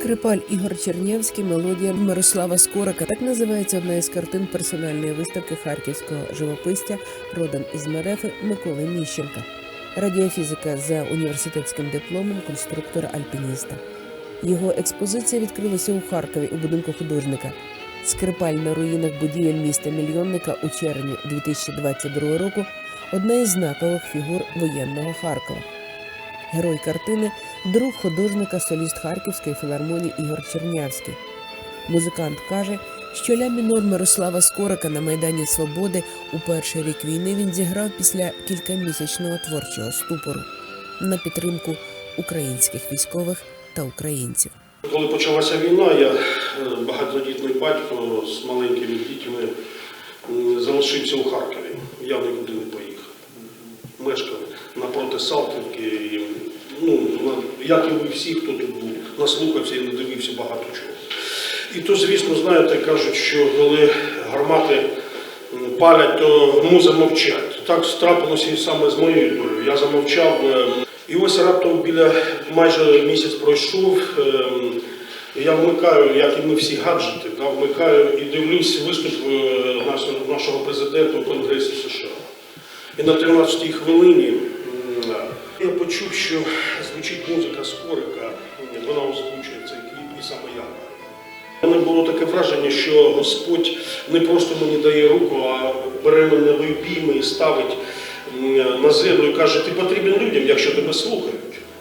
Скрипаль Ігор Чернявський, мелодія Мирослава Скорика. Так називається одна із картин персональної виставки харківського живописця родом із Мерефи Миколи Міщенка. Радіофізика за університетським дипломом конструктора-альпініста. Його експозиція відкрилася у Харкові у будинку художника. Скрипаль на руїнах будівель міста мільйонника у червні 2022 року одна із знакових фігур воєнного Харкова. Герой картини друг художника, соліст Харківської філармонії Ігор Чернявський. Музикант каже, що ля мінор Мирослава Скорика на Майдані Свободи у перший рік війни він зіграв після кількамісячного творчого ступору на підтримку українських військових та українців. Коли почалася війна, я е, багатодітний батько з маленькими дітьми залишився у Харкові. Я нікуди не поїхав. Мешкав напроти Салтівки. І, ну, як і ви всі, хто тут був, наслухався і надивився багато чого. І то, звісно, знаєте, кажуть, що коли гармати палять, то муза мовчать. Так трапилося і саме з моєю долею. Я замовчав. е, І ось раптом біля майже місяць пройшов. ем, Я вмикаю, як і ми всі гаджети, да, вмикаю і дивлюсь виступ е, нашого, президента у Конгресі США. І на 13-й хвилині я почув, що звучить музика Скорика, вона озвучує цей кліп, і саме я. У мене було таке враження, що Господь не просто мені дає руку, а бере мене в обійми і ставить на землю і каже, ти потрібен людям, якщо тебе слухають.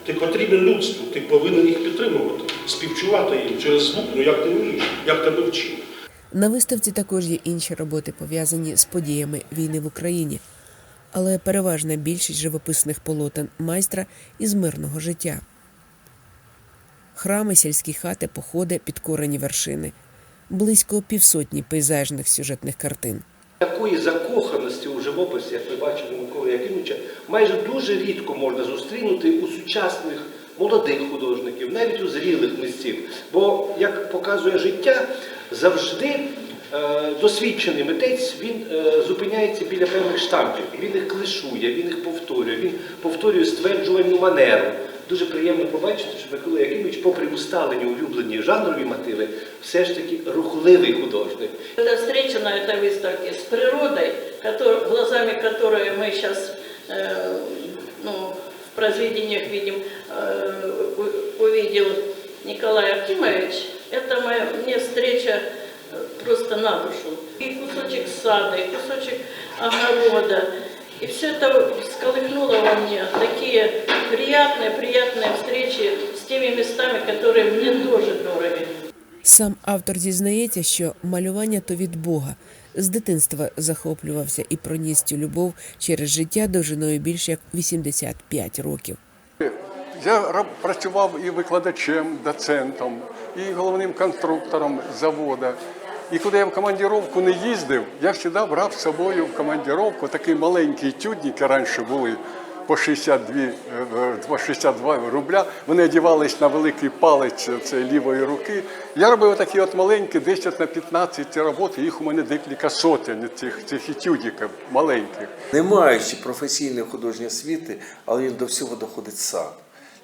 Ти потрібен людству, ти повинен їх підтримувати, співчувати їм через звук, ну як ти вмієш, як тебе вчив. На виставці також є інші роботи, пов'язані з подіями війни в Україні, але переважна більшість живописних полотен майстра із мирного життя. Храми, сільські хати, походи, підкорені вершини, близько півсотні пейзажних сюжетних картин. Такої закоханості у живописі, як ми бачимо у Миколи Якимовича, майже дуже рідко можна зустрінути у сучасних молодих художників, навіть у зрілих митців. Бо, як показує життя, завжди досвідчений митець він е, зупиняється біля певних штампів. Він їх клишує, він їх повторює, він повторює стверджувальну манеру. Дуже приємно побачити, що Микола Якимович, попри усталені улюблені жанрові мотиви, все ж таки рухливий художник. Это встреча на этой выставке с природой, котор- глазами которой мы сейчас ну, в произведениях видим, э, у- увидел Николай Акимович, это моя, мне встреча э, просто на душу. И кусочек сада, и кусочек огорода. И все это всколыхнуло во мне такие приятные, приятные встречи с теми местами, которые мне тоже дороги. Сам автор зізнається, що малювання то від Бога. З дитинства захоплювався і проніс цю любов через життя довжиною більше як 85 років. Я раб- працював і викладачем, доцентом, і головним конструктором заводу. І куди я в командировку не їздив, я завжди брав з собою в командировку такі маленькі тюдники раніше були по 62, е, е, 62 рубля. Вони одягались на великий палець це лівої руки. Я робив такі от маленькі, 10 на 15 роботи. Їх у мене декілька сотень цих, цих етюдиків маленьких. не маючи професійної художньої освіти, але він до всього доходить сам.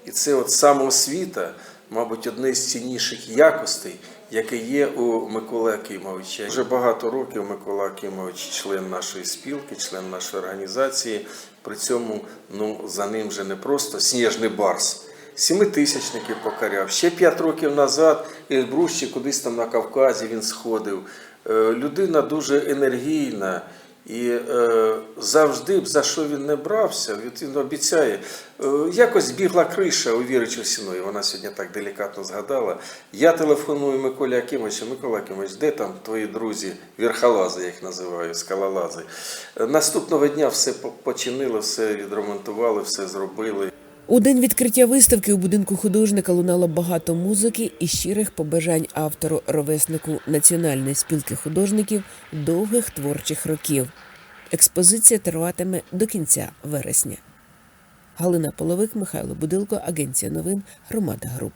І це от самоосвіта, мабуть, одне з цінніших якостей, яке є у Миколи Акимовича. Вже багато років Микола Акимович член нашої спілки, член нашої організації. При цьому ну, за ним вже не просто сніжний барс. Сімитисячників покоряв. Ще п'ять років назад Ельбрущі кудись там на Кавказі він сходив. Е, Людина дуже енергійна. І е, завжди б за що він не брався, він обіцяє. Е, якось бігла криша у Віри Чусіної, вона сьогодні так делікатно згадала. Я телефоную Миколі Акимовичу, Микола Акимович, де там твої друзі, вірхолази, я їх називаю, скалолази. Наступного дня все починили, все відремонтували, все зробили. У день відкриття виставки у будинку художника лунало багато музики і щирих побажань автору, ровеснику Національної спілки художників довгих творчих років. Експозиція триватиме до кінця вересня. Галина Половик, Михайло Будилко, Агенція новин, Громада Груп.